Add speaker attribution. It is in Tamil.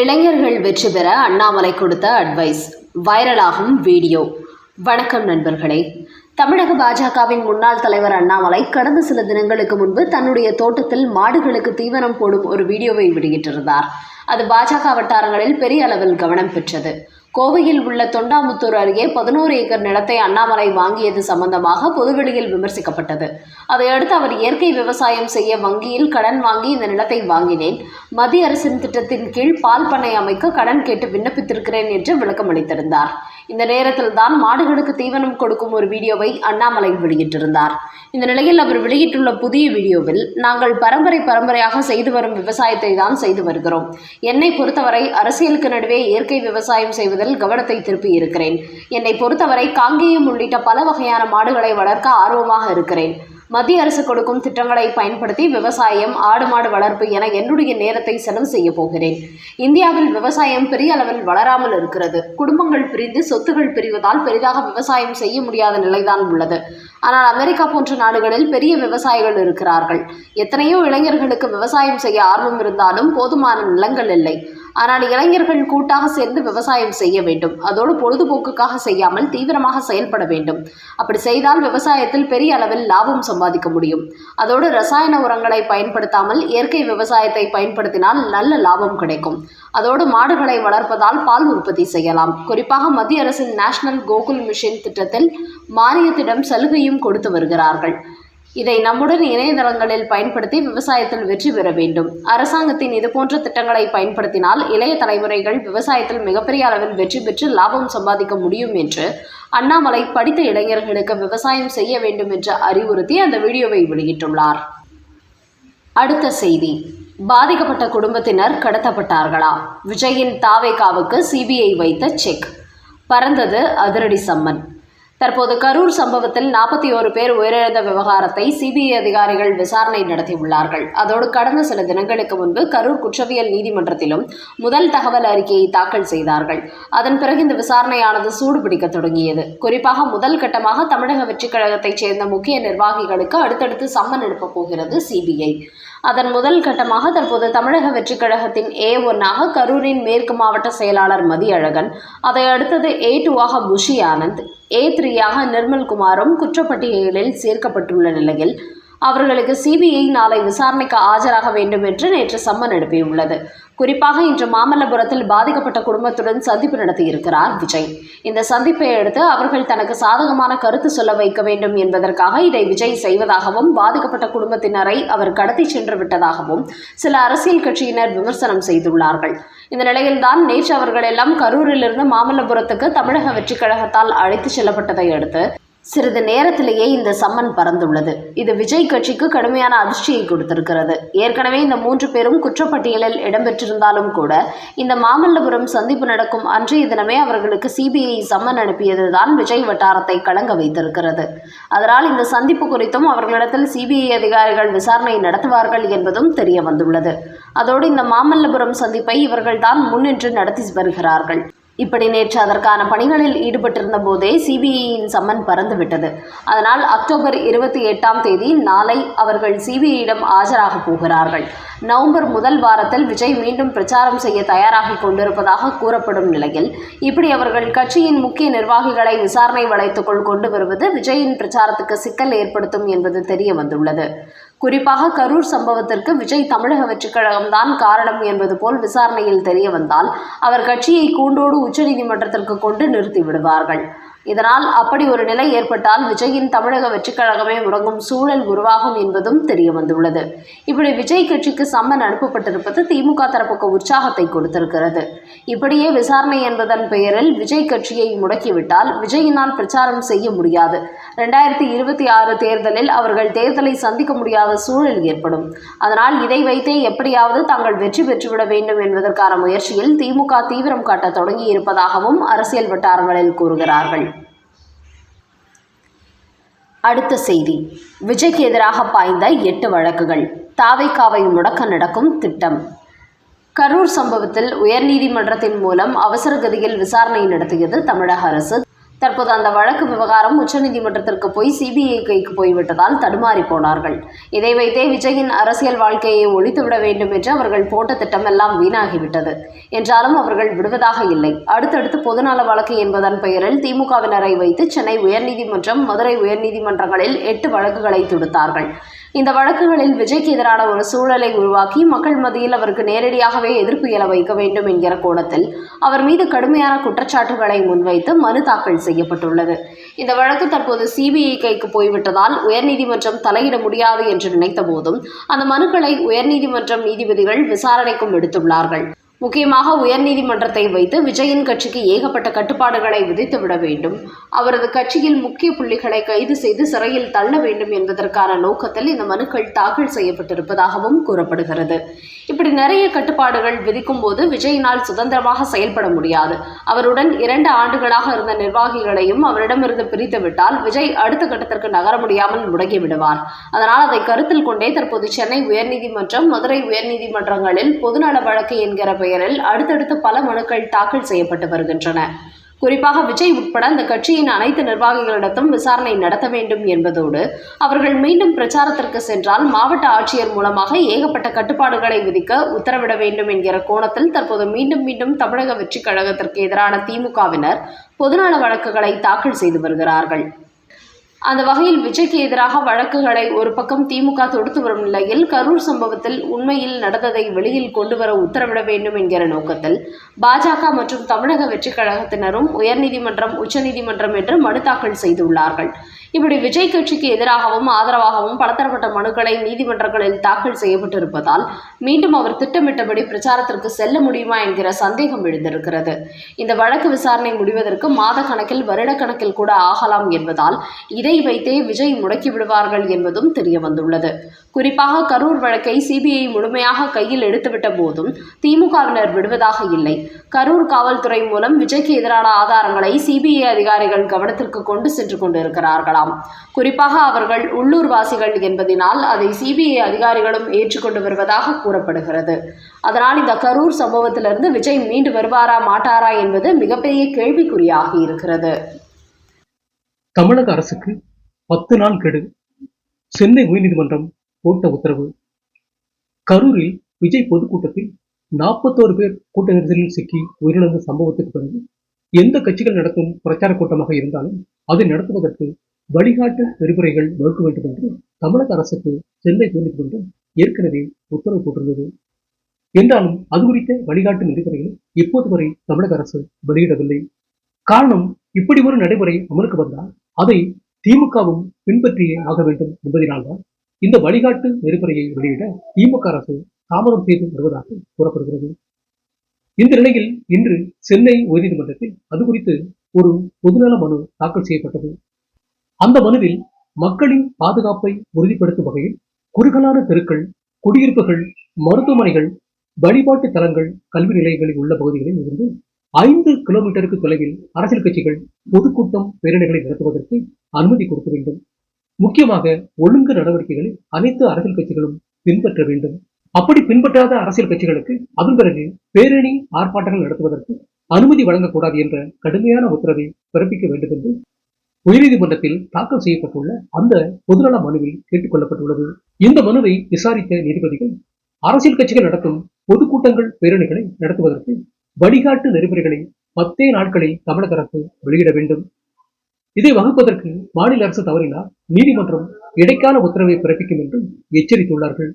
Speaker 1: இளைஞர்கள் வெற்றி பெற அண்ணாமலை கொடுத்த அட்வைஸ் வைரலாகும் வீடியோ. வணக்கம் நண்பர்களே. தமிழக பாஜகவின் முன்னாள் தலைவர் அண்ணாமலை கடந்த சில தினங்களுக்கு முன்பு தன்னுடைய தோட்டத்தில் மாடுகளுக்கு தீவனம் போடும் ஒரு வீடியோவை வெளியிட்டிருந்தார். அது பாஜக வட்டாரங்களில் பெரிய அளவில் கவனம் பெற்றது. கோவையில் உள்ள தொண்டாமுத்தூர் அருகே பதினோரு ஏக்கர் நிலத்தை அண்ணாமலை வாங்கியது சம்பந்தமாக பொதுவெளியில் விமர்சிக்கப்பட்டது. அதையடுத்து அவர் இயற்கை விவசாயம் செய்ய வங்கியில் கடன் வாங்கி இந்த நிலத்தை வாங்கினேன். மத்திய அரசின் திட்டத்தின் கீழ் பால் பண்ணை அமைக்க கடன் கேட்டு விண்ணப்பித்திருக்கிறேன் என்று விளக்கம் அளித்திருந்தார் இந்த நேரத்தில் தான் மாடுகளுக்கு தீவனம் கொடுக்கும் ஒரு வீடியோவை அண்ணாமலை வெளியிட்டிருந்தார். இந்த நிலையில் அவர் வெளியிட்டுள்ள புதிய வீடியோவில் நாங்கள் பரம்பரை பரம்பரையாக செய்து வரும் விவசாயத்தை தான் செய்து வருகிறோம். என்னை பொறுத்தவரை அரசியலுக்கு நடுவே இயற்கை விவசாயம் செய்வதில் கவனத்தை திருப்பி இருக்கிறேன். என்னை பொறுத்தவரை காங்கேயம் உள்ளிட்ட பல வகையான மாடுகளை வளர்க்க ஆர்வமாக இருக்கிறேன். மத்திய அரசு கொடுக்கும் திட்டங்களை பயன்படுத்தி விவசாயம் ஆடு மாடு வளர்ப்பு என என்னுடைய நேரத்தை செலவு செய்ய போகிறேன். இந்தியாவில் விவசாயம் பெரிய அளவில் வளராமல் இருக்கிறது. குடும்பங்கள் பிரிந்து சொத்துகள் பிரிவதால் பெரிதாக விவசாயம் செய்ய முடியாத நிலைதான் உள்ளது. ஆனால் அமெரிக்கா போன்ற நாடுகளில் பெரிய விவசாயிகள் இருக்கிறார்கள். எத்தனையோ இளைஞர்களுக்கு விவசாயம் செய்ய ஆர்வம் இருந்தாலும் போதுமான நிலங்கள் இல்லை. ஆனால் இளைஞர்கள் கூட்டாக சேர்ந்து விவசாயம் செய்ய வேண்டும். அதோடு பொழுதுபோக்குக்காக செய்யாமல் தீவிரமாக செயல்பட வேண்டும். அப்படி செய்தால் விவசாயத்தில் பெரிய அளவில் லாபம் சம்பாதிக்க முடியும். அதோடு ரசாயன உரங்களை பயன்படுத்தாமல் இயற்கை விவசாயத்தை பயன்படுத்தினால் நல்ல லாபம் கிடைக்கும். அதோடு மாடுகளை வளர்ப்பதால் பால் உற்பத்தி செய்யலாம். குறிப்பாக மத்திய அரசின் நேஷனல் கோகுல் மிஷன் திட்டத்தில் மானியத்திடம் சலுகையும் கொடுத்து வருகிறார்கள். இதை நம்முடன் இணையதளங்களில் பயன்படுத்தி விவசாயத்தில் வெற்றி பெற வேண்டும். அரசாங்கத்தின் இதுபோன்ற திட்டங்களை பயன்படுத்தினால் இளைய தலைமுறைகள் விவசாயத்தில் மிகப்பெரிய அளவில் வெற்றி பெற்று லாபம் சம்பாதிக்க முடியும் என்று அண்ணாமலை படித்த இளைஞர்களுக்கு விவசாயம் செய்ய வேண்டும் என்று அறிவுறுத்தி அந்த வீடியோவை வெளியிட்டுள்ளார். அடுத்த செய்தி. பாதிக்கப்பட்ட குடும்பத்தினர் கடத்தப்பட்டார்களா? விஜயின் தாவேகாவுக்கு சிபிஐ வைத்த செக். பறந்தது அதிரடி சம்மன். தற்போது கரூர் சம்பவத்தில் நாற்பத்தி ஓரு பேர் உயிரிழந்த விவகாரத்தை சிபிஐ அதிகாரிகள் விசாரணை நடத்தியுள்ளார்கள். அதோடு கடந்த சில தினங்களுக்கு முன்பு கரூர் குற்றவியல் நீதிமன்றத்திலும் முதல் தகவல் அறிக்கையை தாக்கல் செய்தார்கள். அதன் பிறகு இந்த விசாரணையானது சூடுபிடிக்க தொடங்கியது. குறிப்பாக முதல் கட்டமாக தமிழக வெற்றிக் கழகத்தைச் சேர்ந்த முக்கிய நிர்வாகிகளுக்கு அடுத்தடுத்து சம்மன் அனுப்பப் போகிறது சிபிஐ. அதன் முதல் கட்டமாக தற்போது தமிழக வெற்றிக் கழகத்தின் ஏ ஒன்னாக கரூரின் மேற்கு மாவட்ட செயலாளர் மதியழகன் அதை அடுத்தது ஏ டூவாக புஷி ஆனந்த் ஏ த்ரீயாக நிர்மல்குமாரும் குற்றப்பட்டியலில் சேர்க்கப்பட்டுள்ள நிலையில் அவர்களுக்கு சிபிஐ நாளை விசாரணைக்கு ஆஜராக வேண்டும் என்று நேற்று சம்மன் அனுப்பியுள்ளது குறிப்பாக இன்று மாமல்லபுரத்தில் பாதிக்கப்பட்ட குடும்பத்துடன் சந்திப்பு நடத்தியிருக்கிறார் விஜய். இந்த சந்திப்பை அடுத்து அவர்கள் தனக்கு சாதகமான கருத்து சொல்ல வைக்க வேண்டும் என்பதற்காக இதை விஜய் செய்வதாகவும் பாதிக்கப்பட்ட குடும்பத்தினரை அவர் கடத்தி சென்று விட்டதாகவும் சில அரசியல் கட்சியினர் விமர்சனம் செய்துள்ளார்கள். இந்த நிலையில்தான் நேற்று அவர்கள் எல்லாம் கரூரிலிருந்து மாமல்லபுரத்துக்கு தமிழக வெற்றிக் கழகத்தால் அழைத்து செல்லப்பட்டதை அடுத்து சிறிது நேரத்திலேயே இந்த சம்மன் பறந்துள்ளது. இது விஜய் கட்சிக்கு கடுமையான அதிர்ச்சியை கொடுத்திருக்கிறது. ஏற்கனவே இந்த மூன்று பேரும் குற்றப்பட்டியலில் இடம்பெற்றிருந்தாலும் கூட இந்த மாமல்லபுரம் சந்திப்பு நடக்கும் அன்றைய தினமே அவர்களுக்கு சிபிஐ சம்மன் அனுப்பியதுதான் விஜய் வட்டாரத்தை கலங்க வைத்திருக்கிறது. அதனால் இந்த சந்திப்பு குறித்தும் அவர்களிடத்தில் சிபிஐ அதிகாரிகள் விசாரணை நடத்துவார்கள் என்பதும் தெரிய வந்துள்ளது. அதோடு இந்த மாமல்லபுரம் சந்திப்பை இவர்கள்தான் முன்னின்று நடத்தி வருகிறார்கள். இப்படி நேற்று அதற்கான பணிகளில் ஈடுபட்டிருந்த போதே சிபிஐயின் சம்மன் பறந்துவிட்டது. அதனால் அக்டோபர் இருபத்தி எட்டாம் தேதி நாளை அவர்கள் சிபிஐயிடம் ஆஜராக போகிறார்கள். நவம்பர் முதல் வாரத்தில் விஜய் மீண்டும் பிரச்சாரம் செய்ய தயாராகி கொண்டிருப்பதாக கூறப்படும் நிலையில் இப்படி அவர்கள் கட்சியின் முக்கிய நிர்வாகிகளை விசாரணை வளையத்துக்குள் கொண்டு வருவது விஜயின் பிரச்சாரத்துக்கு சிக்கல் ஏற்படுத்தும் என்பது தெரிய வந்துள்ளது. குறிப்பாக கரூர் சம்பவத்திற்கு விஜய் தமிழக வெற்றிக் கழகம்தான் காரணம் என்பது போல் விசாரணையில் தெரிய வந்தால் அவர் கட்சியை கூண்டோடு உச்சநீதிமன்றத்திற்கு கொண்டு நிறுத்திவிடுவார்கள் இதனால் அப்படி ஒரு நிலை ஏற்பட்டால் விஜயின் தமிழக வெற்றிக் கழகமே முடங்கும் சூழல் உருவாகும் என்பதும் தெரிய வந்துள்ளது. இப்படி விஜய் கட்சிக்கு சம்மன் அனுப்பப்பட்டிருப்பது திமுக தரப்புக்கு உற்சாகத்தை கொடுத்திருக்கிறது. இப்படியே விசாரணை என்பதன் பெயரில் விஜய் கட்சியை முடக்கிவிட்டால் விஜயினால் பிரச்சாரம் செய்ய முடியாது. ரெண்டாயிரத்தி இருபத்தி ஆறு தேர்தலில் அவர்கள் தேர்தலை சந்திக்க முடியாத சூழல் ஏற்படும். அதனால் இதை வைத்தே எப்படியாவது தாங்கள் வெற்றி பெற்றுவிட வேண்டும் என்பதற்கான முயற்சியில் திமுக தீவிரம் காட்ட தொடங்கி இருப்பதாகவும் அரசியல் வட்டாரங்களில் கூறுகிறார்கள். அடுத்த செய்தி. விஜய்க்கு எதிராக பாய்ந்த எட்டு வழக்குகள். தாவைக்காவை முடக்க நடக்கும் திட்டம். கரூர் சம்பவத்தில் உயர்நீதிமன்றத்தின் மூலம் அவசரகதியில் விசாரணை நடத்தியது தமிழக அரசு. தற்போது அந்த வழக்கு விவகாரம் உச்சநீதிமன்றத்திற்கு போய் சிபிஐ கைக்கு போய்விட்டதால் தடுமாறி போனார்கள். இதை வைத்தே விஜயின் அரசியல் வாழ்க்கையை ஒழித்துவிட வேண்டும் என்று அவர்கள் போட்ட திட்டம் எல்லாம் வீணாகிவிட்டது. என்றாலும் அவர்கள் விடுவதாக இல்லை. அடுத்தடுத்து பொதுநல வழக்கு என்பதன் பெயரில் திமுகவினரை வைத்து சென்னை உயர்நீதிமன்றம் மதுரை உயர்நீதிமன்றங்களில் எட்டு வழக்குகளை தொடுத்தார்கள். இந்த வழக்குகளில் விஜய்க்கு எதிரான ஒரு சூழலை உருவாக்கி மக்கள் மத்தியில் அவருக்கு நேரடியாகவே எதிர்ப்பு எழ வைக்க வேண்டும் என்கிற கோணத்தில் அவர் மீது கடுமையான குற்றச்சாட்டுகளை முன்வைத்து மனு தாக்கல் செய்யப்பட்டுள்ளது. இந்த வழக்கு தற்போது சிபிஐ கைக்கு போய்விட்டதால் உயர்நீதிமன்றம் தலையிட முடியாது என்று நினைத்த போதும் அந்த மனுக்களை உயர்நீதிமன்றம் நீதிபதிகள் விசாரணைக்கும் எடுத்துள்ளார்கள். முக்கியமாக உயர்நீதிமன்றத்தை வைத்து விஜயின் கட்சிக்கு ஏகப்பட்ட கட்டுப்பாடுகளை விதித்துவிட வேண்டும். அவரது கட்சியில் முக்கிய புள்ளிகளை கைது செய்து சிறையில் தள்ள வேண்டும் என்பதற்கான நோக்கத்தில் இந்த மனுக்கள் தாக்கல் செய்யப்பட்டிருப்பதாகவும் கூறப்படுகிறது. இப்படி நிறைய கட்டுப்பாடுகள் விதிக்கும் போது விஜயினால் சுதந்திரமாக செயல்பட முடியாது. அவருடன் இரண்டு ஆண்டுகளாக இருந்த நிர்வாகிகளையும் அவரிடமிருந்து பிரித்துவிட்டால் விஜய் அடுத்த கட்டத்திற்கு நகர முடியாமல் முடங்கி விடுவார். அதனால் அதை கருத்தில் கொண்டே தற்போது சென்னை உயர்நீதிமன்றம் மதுரை உயர்நீதிமன்றங்களில் பொதுநல வழக்கு என்கிற பெயரில் அடுத்தடுத்து பல மனுக்கள் தாக்கல் செய்யப்பட்டு வருகின்றன. குறிப்பாக விஜய் உட்பட அந்த கட்சியின் அனைத்து நிர்வாகிகளிடத்தும் விசாரணை நடத்த வேண்டும் என்பதோடு அவர்கள் மீண்டும் பிரச்சாரத்திற்கு சென்றால் மாவட்ட ஆட்சியர் மூலமாக ஏகப்பட்ட கட்டுப்பாடுகளை விதிக்க உத்தரவிட வேண்டும் என்கிற கோணத்தில் தற்போது மீண்டும் மீண்டும் தமிழக வெற்றிக் கழகத்திற்கு எதிரான திமுகவினர் பொதுநல வழக்குகளை தாக்கல் செய்து வருகிறார்கள். அந்த வகையில் விஜய்க்கு எதிராக வழக்குகளை ஒரு பக்கம் திமுக தொடுத்து வரும் நிலையில் கரூர் சம்பவத்தில் உண்மையில் நடந்ததை வெளியில் கொண்டு வர உத்தரவிட வேண்டும் என்கிற நோக்கத்தில் பாஜக மற்றும் தமிழக வெற்றிக் கழகத்தினரும் உயர்நீதிமன்றம் உச்சநீதிமன்றம் என்று மனு தாக்கல் செய்துள்ளார்கள். இப்படி விஜய் கட்சிக்கு எதிராகவும் ஆதரவாகவும் பலதரப்பட்ட மனுக்களை நீதிமன்றங்களில் தாக்கல் செய்யப்பட்டிருப்பதால் மீண்டும் அவர் திட்டமிட்டபடி பிரச்சாரத்திற்கு செல்ல முடியுமா என்கிற சந்தேகம் எழுந்திருக்கிறது. இந்த வழக்கு விசாரணை முடிவதற்கு மாத கணக்கில் வருடக்கணக்கில் கூட ஆகலாம் என்பதால் இதை வைத்தே விஜய் முடக்கி விடுவார்கள் என்பதும் தெரிய வந்துள்ளது குறிப்பாக கரூர் வழக்கை சிபிஐ முழுமையாக கையில் எடுத்துவிட்ட போதும் திமுகவினர் விடுவதாக இல்லை. கரூர் காவல்துறை மூலம் விஜய்க்கு எதிரான ஆதாரங்களை சிபிஐ அதிகாரிகள் கவனத்திற்கு கொண்டு சென்று கொண்டிருக்கிறார்களாம். குறிப்பாக அவர்கள் உள்ளூர் வாசிகள் என்பதினால் அதை சிபிஐ அதிகாரிகளும் ஏற்றுக்கொண்டு வருவதாக கூறப்படுகிறது. அதனால் இந்த கரூர் சம்பவத்திலிருந்து விஜய் மீண்டு வருவாரா மாட்டாரா என்பது மிகப்பெரிய கேள்விக்குறியாகி இருக்கிறது.
Speaker 2: தமிழக அரசுக்கு பத்து நாள் கெடு. சென்னை உயர்நீதிமன்றம் போட்ட உத்தரவு. கரூரில் விஜய் பொதுக்கூட்டத்தில் நாற்பத்தோரு பேர் கூட்ட நெரிசலில் சிக்கி உயிரிழந்த சம்பவத்துக்கு பிறகு எந்த கட்சிகள் நடத்தும் பிரச்சார கூட்டமாக இருந்தாலும் அதை நடத்துவதற்கு வழிகாட்டு நெறிமுறைகள் வகுக்க வேண்டும் என்று தமிழக அரசுக்கு சென்னை உயர்நீதிமன்றம் ஏற்கனவே உத்தரவு போட்டிருந்தது. என்றாலும் அது குறித்த வழிகாட்டு நெறிமுறைகளை இப்போது வரை தமிழக அரசு வெளியிடவில்லை. காரணம் இப்படி ஒரு நடைமுறை அமலுக்கு வந்தால் அதை திமுகவும் பின்பற்றியே ஆக வேண்டும் என்பதனால்தான் இந்த வழிகாட்டு நெறிமுறையை வெளியிட திமுக அரசு தாமதம் செய்து வருவதாக கூறப்படுகிறது. இந்த நிலையில் இன்று சென்னை உயர்நீதிமன்றத்தில் அது குறித்து ஒரு பொதுநல மனு தாக்கல் செய்யப்பட்டது. அந்த மனுவில் மக்களின் பாதுகாப்பை உறுதிப்படுத்தும் வகையில் குறுகலான தெருக்கள் குடியிருப்புகள் மருத்துவமனைகள் வழிபாட்டு தலங்கள் கல்வி நிலையங்களில் உள்ள பகுதிகளில் இருந்து ஐந்து கிலோமீட்டருக்கு தொலைவில் அரசியல் கட்சிகள் பொதுக்கூட்டம் பேரணிகளை நடத்துவதற்கு அனுமதி கொடுக்க வேண்டும். முக்கியமாக ஒழுங்கு நடவடிக்கைகளை அனைத்து அரசியல் கட்சிகளும் பின்பற்ற வேண்டும். அப்படி பின்பற்றாத அரசியல் கட்சிகளுக்கு அதன் பிறகு பேரணி ஆர்ப்பாட்டங்கள் நடத்துவதற்கு அனுமதி வழங்கக்கூடாது என்ற கடுமையான உத்தரவை பிறப்பிக்க வேண்டும் என்று உயர்நீதிமன்றத்தில் தாக்கல் செய்யப்பட்டுள்ள அந்த பொதுநல மனுவில் கேட்டுக் கொள்ளப்பட்டுள்ளது இந்த மனுவை விசாரித்த நீதிபதிகள் அரசியல் கட்சிகள் நடத்தும் பொதுக்கூட்டங்கள் பேரணிகளை நடத்துவதற்கு வழிகாட்டு நெறிமுறைகளை பத்தே நாட்களில் தமிழக அரசு வெளியிட வேண்டும். இதை வகுப்பதற்கு மாநில அரசு தவறினால் நீதிமன்றம் இடைக்கால உத்தரவை பிறப்பிக்கும் என்றும் எச்சரித்துள்ளார்கள்.